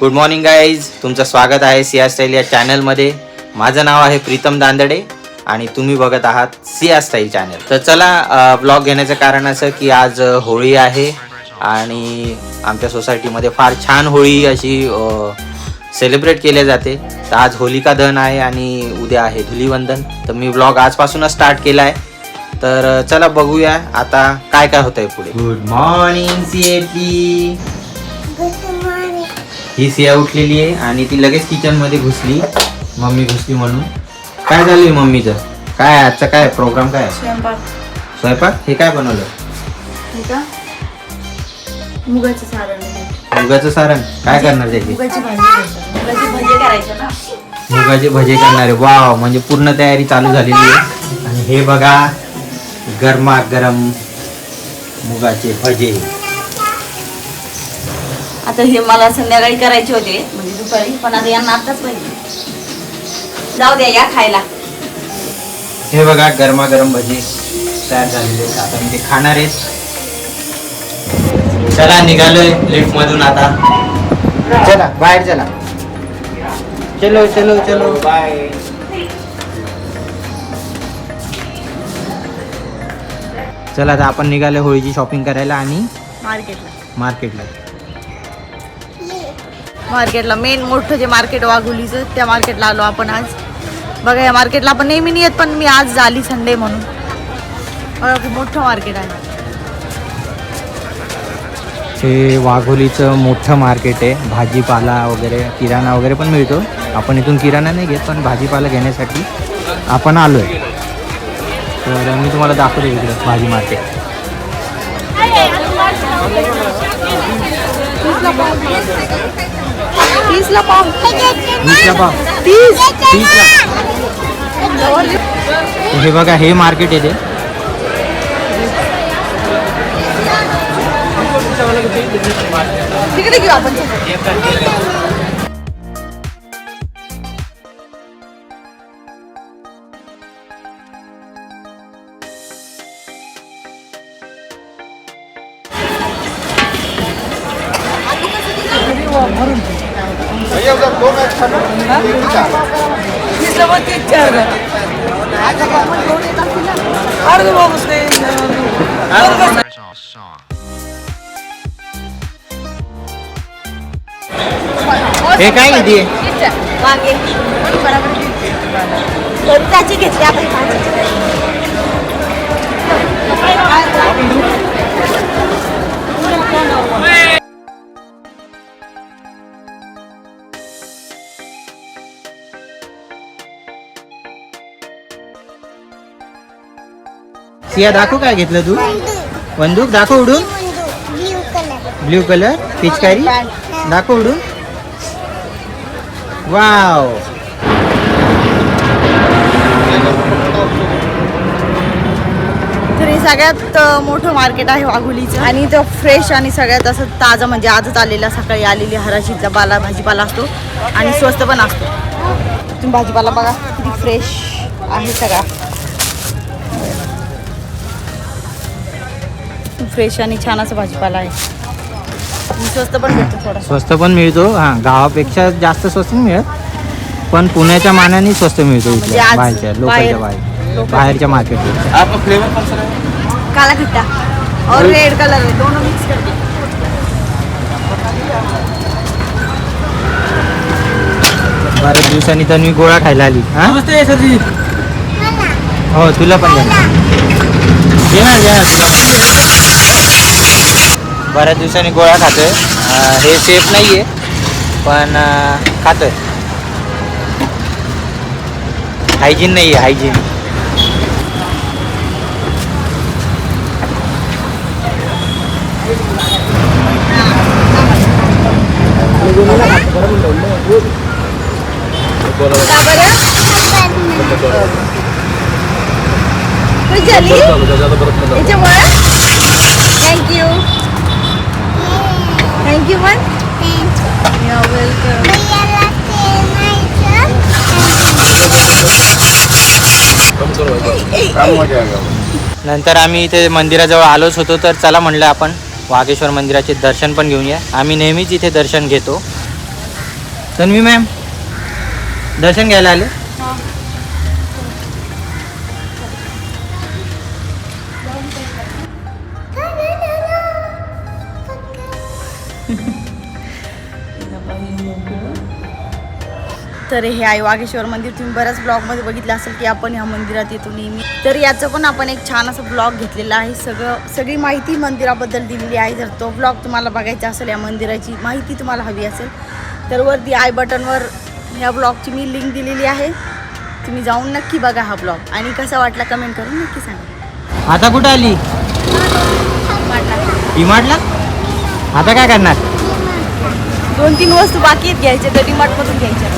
Good morning guys तुमचं स्वागत आहे सिया स्टाईल या चॅनलमध्ये माझं नाव आहे प्रीतम दांदडे आणि तुम्ही बघत आहात सिया स्टाईल चॅनल तर चला ब्लॉग घेण्याचं कारण असं की आज होळी आहे आणि आमच्या सोसायटीमध्ये फार छान होळी अशी सेलिब्रेट केले जाते. तर आज होलिका दहन आहे आणि उद्या आहे धुलीवंदन. तर मी ब्लॉग आजपासूनच स्टार्ट केला आहे. तर चला बघूया आता काय काय होतंय पुढे. Good morning C A T ही सिया उठलेली आहे आणि ती लगेच किचनमध्ये घुसली. मम्मी घुसली म्हणून. काय झालंय मम्मीचं? काय आहे? आजचा काय प्रोग्राम काय? आहे? स्वयंपाक. स्वयंपाक? हे काय बनवलं? हे का? मुगाचं सारण. आहे. मुगाचं सारण? काय करणार त्याची? मुगाची भाजी करायची. मुगाची भजी करायचं ना? मुगाचे भजे करणार. आहे वाव म्हणजे पूर्ण तयारी चालू झालेली आहे. आणि हे बघा गरमा गरम मुगाचे भजे. आता हे मला संध्याकाळी करायचे होते म्हणजे दुपारी पण आता यांना आताच पाहिजे जाऊ द्या या खायला. हे बघा गरमागरम भजे तयार झालेले आहेत. आता मी ते खाणार आहेत. चला निघालोय लिफ्ट मधून आता. चला बाहेर चला. चलो चलो चलो. बाय चला आता आपण निघालो होळीची शॉपिंग करायला आणि मार्केटला. मार्केटला. मार्केटला मेन मोठं जे मार्केट वाघोलीचं त्या मार्केटला आलो आपण आज बघा या मार्केटला आपण नेहमी नाही येत पण मी आज झाली संडे म्हणून बघा खूप मोठं मार्केट आहे हे वाघोलीचं मोठं मार्केट आहे भाजीपाला वगैरे किराणा वगैरे पण मिळतो आपण इथून किराणा नाही घेत पण भाजीपाला घेण्यासाठी आपण आलो आहे तर मी तुम्हाला दाखवतो इकडं भाजी मार्केट तीसला पाव. वीसला पाव. तीस. तीसला. हे बघा हे मार्केट आहे ते. तिकडे घेऊ आपण. हे? काय किती आहे वांगे बरोबर त्याची घेतली आपण? भाजी. सिया दाखव काय घेतलं तू? बंदूक दाखव उडून. ब्ल्यू कलर पिचकारी. दाखव उडून. वाव तर हे सगळ्यात मोठं मार्केट आहे वाघोलीचं. आणि तो फ्रेश आणि सगळ्यात असं ताजं म्हणजे आजच आलेला सकाळी आलेली हराशीचा बाला भाजीपाला असतो. आणि स्वस्त पण असतो. तुम्ही भाजीपाला बघा किती फ्रेश आहे सगळा. फ्रेश आणि छान असं भाजीपाला आहे. स्वस्त पण भेटतो थोडा स्वस्त पण मिळतो. हा गावापेक्षा जास्त स्वस्त नाही मिळत. पण पुण्याच्या मानाने स्वस्त मिळतो म्हणजे इथल्या बाहेरच्या लोकलच्या बाहेर-. बाहेरच्या मार्केटपेक्षा काला खट्टा और रेड कलर है दोनों मिक्स करके बऱ्याच दिवसांनी तर मी गोळा खायला आली. हा? हो तुला पण येणार तुला. बऱ्याच दिवसांनी गोळा खातोय. हे सेफ नाही आहे पण खातोय. हायजीन नाही आहे hygiene thank you thank you पण वेलकम नंतर आम्ही इथे मंदिराजवळ आलोच होतो तर चला म्हणलं आपण वाघेश्वर मंदिराचे दर्शन पण घेऊया आम्ही नेहमीच इथे दर्शन घेतो. तन्वी मॅम दर्शन घ्यायला आले? तर हे आहे वागेश्वर मंदिर तुम्ही बऱ्याच ब्लॉगमध्ये बघितलं असेल की आपण ह्या मंदिरात येतो नेहमी. तर याचं पण आपण एक छान असं ब्लॉग घेतलेला आहे. सगळं सगळी माहिती मंदिराबद्दल दिलेली आहे. जर तो ब्लॉग तुम्हाला बघायचा असेल या मंदिराची माहिती तुम्हाला हवी असेल तर वरती आय बटनवर ह्या ब्लॉगची मी लिंक दिलेली आहे. तुम्ही जाऊन नक्की बघा हा ब्लॉग. आणि कसा वाटला कमेंट करून नक्की सांगा. आता कुठं आली? आता काय करणार? दोन तीन वस्तू बाकी आहेत घ्यायच्या तर डीमार्टमधून घ्यायच्या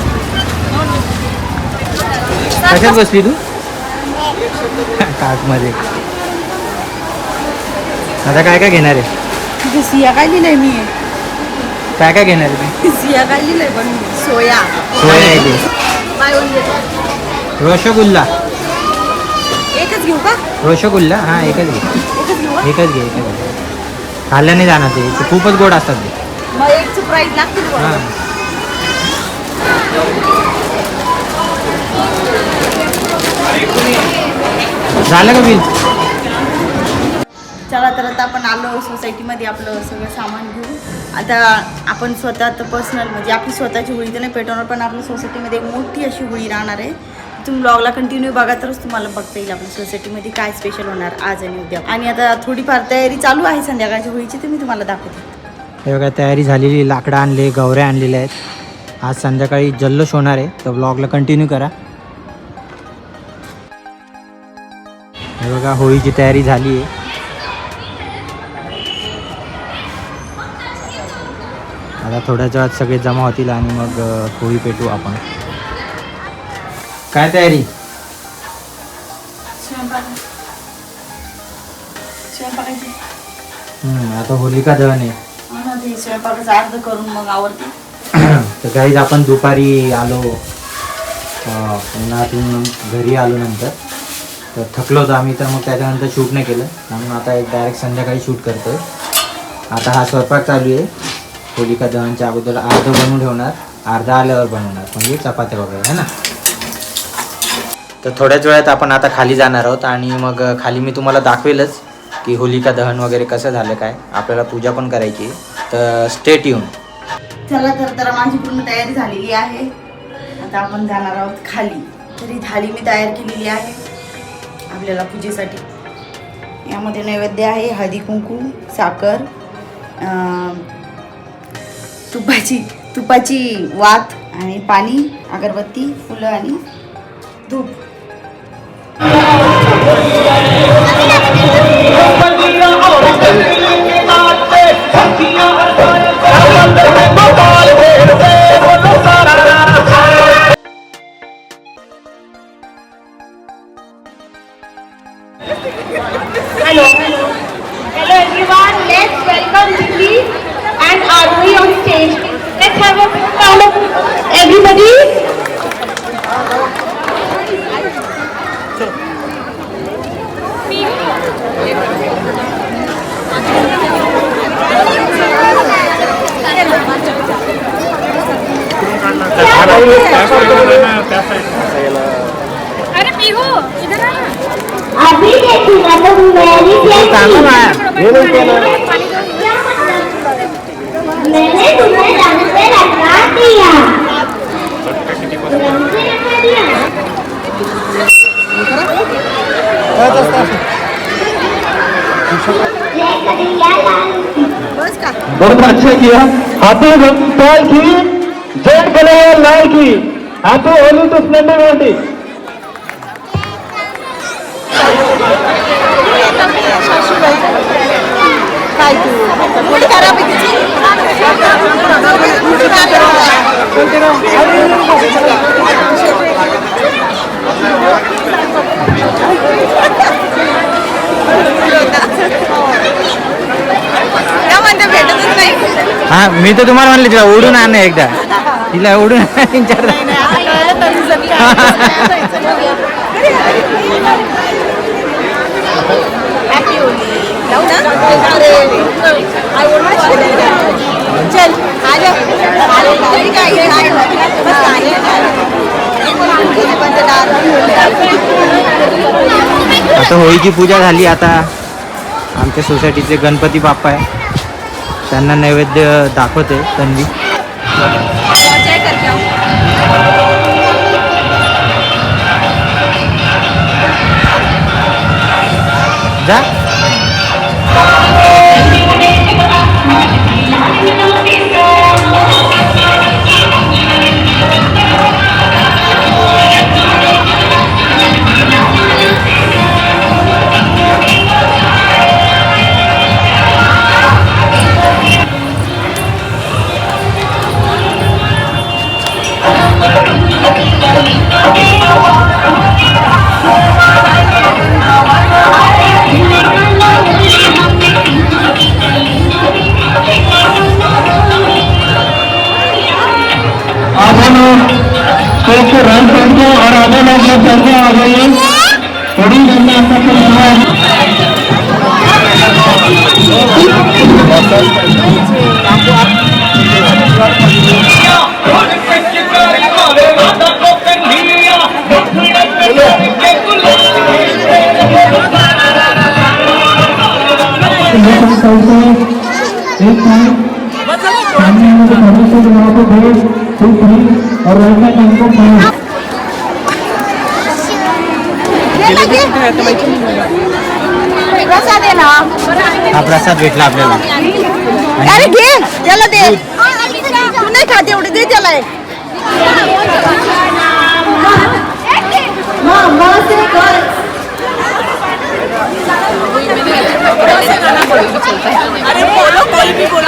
कशात बसली तू? कार्टमध्ये आता काय काय घेणार आहे? सिया काय लिहिलंय मी. काय काय घेणार आहे सिया काय लिहिलंय पण सोया. सोया आहे ते. रसगुल्ला. एकच घेऊ का? रसगुल्ला? हां एकच घे. एकच घेऊ का? एकच घे एकच घे. खाल्ल्याने जाणार ते. खूपच गोड असतात ते. मग लागतील बघ. झालं का बिल? चला तर आता आपण आलो सोसायटीमध्ये आपलं सगळं सामान घेऊ आता आपण स्वतः तर पर्सनल म्हणजे आपली स्वतःची होळी तर नाही पेटवणार पण आपल्या सोसायटीमध्ये एक मोठी अशी होळी राहणार आहे. तुम्ही ब्लॉगला कंटिन्यू बघा तरच तुम्हाला बघता येईल आपल्या सोसायटीमध्ये काय स्पेशल होणार आज आणि उद्या. आणि आता थोडीफार तयारी चालू आहे संध्याकाळच्या होळीची ते मी तुम्हाला दाखवते. हे बघा तयारी झालेली लाकडं आणले गवऱ्या आणलेल्या आहेत. आज संध्याकाळी जल्लोष होणार आहे. तर ब्लॉगला कंटिन्यू करा. हे बघा होळीची तयारी झाली आहे. आता थोड्याच वेळात सगळे जमा होतील आणि मग होळी पेटू आपण. काय तयारी? आता होलिका दहन आहे. स्वयंपाकाचं अर्ध करून मग आवडते तर काहीच आपण दुपारी आलो अं, उन्हातून घरी आलो नंतर. तर थकलो होतो आम्ही तर मग त्याच्यानंतर शूट नाही केलं. म्हणून आता एक डायरेक्ट संध्याकाळी शूट करतोय. आता हा स्वयंपाक चालू आहे. होलिका दहनच्या अगोदर अर्धं बनवून ठेवणार अर्धा आल्यावर बनवणार. म्हणजे चपात्या वगैरे है ना? तर थोड्याच वेळात आपण आता खाली जाणार आहोत आणि मग खाली मी तुम्हाला दाखवेलच की होलिका दहन वगैरे कसं झालं काय. आपल्याला पूजा पण करायची आहे. तर स्टेट येऊन चला तर तर माझी पूर्ण तयारी झालेली आहे. आता आपण जाणार आहोत खाली. तरी थाली मी तयार केलेली आहे. आपल्याला पूजेसाठी. यामध्ये नैवेद्य आहे हळदी कुंकू साखर तुपाची तुपाची वात आणि पाणी अगरबत्ती फुलं आणि धूप. बहुत अच्छा किया? हाथी पाल की जेट बने लाल की। हाथी होली तो स्प्लेंडर वाली काय तू थोडी खराब आहे तिची. त्या म्हणजे भेटतच नाही. हा मी तर तुम्हाला म्हणले तिला ओढून आण एकदा. तिला ओढून आता होळीची पूजा झाली आता. आमच्या सोसायटीचे गणपती बाप्पा आहे. त्यांना नैवेद्य दाखवते तन्वी. जा. हा प्रसाद भेटला आपल्याला. अरे घे त्याला दे. नाही खात एवढे दे त्याला एक इमली खट्टी मीठे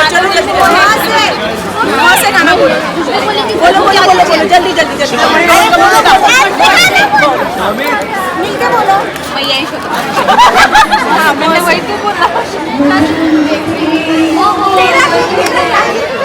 जंगल में हम दो शेर चल कर जल्दी हो गए को उठाए हुए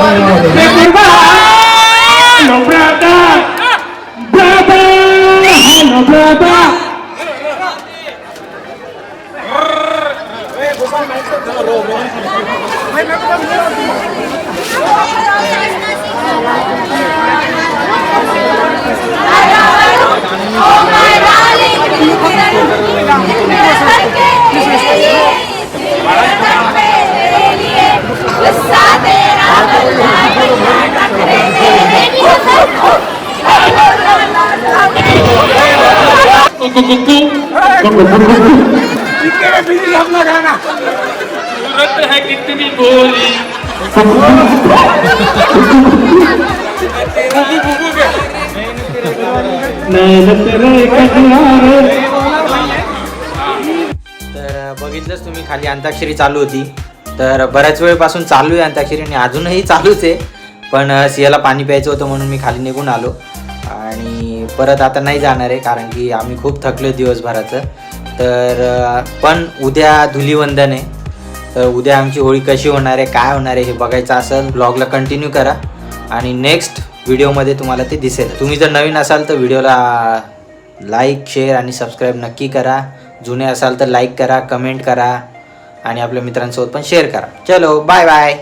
Thank brother. Brother. Brother. Oh my darling, Surat है कितनी बोली तर बघितलंच तुम्ही खाली अंताक्षरी चालू होती. तर बऱ्याच वेळपासून चालू आहे अंताक्षरी आणि अजूनही चालूच आहे. पण सियाला पाणी प्यायचं होतं म्हणून मी खाली निघून आलो. आणि परत आता नाही जाणार आहे कारण की आम्ही खूप थकलो दिवसभराचं. तर पण उद्या धुलीवंदन आहे. तर उद्या आमची होळी कशी होणार आहे काय होणार आहे हे बघायचं असेल ब्लॉगला कंटिन्यू करा. आणि नेक्स्ट व्हिडिओमध्ये तुम्हाला ते दिसेल. तुम्ही जर नवीन असाल तर व्हिडिओला लाईक शेअर आणि सबस्क्राईब नक्की करा. जुने असाल तर लाईक करा कमेंट करा. आणि आपल्या मित्रांसोबत पण शेअर करा. चलो बाय बाय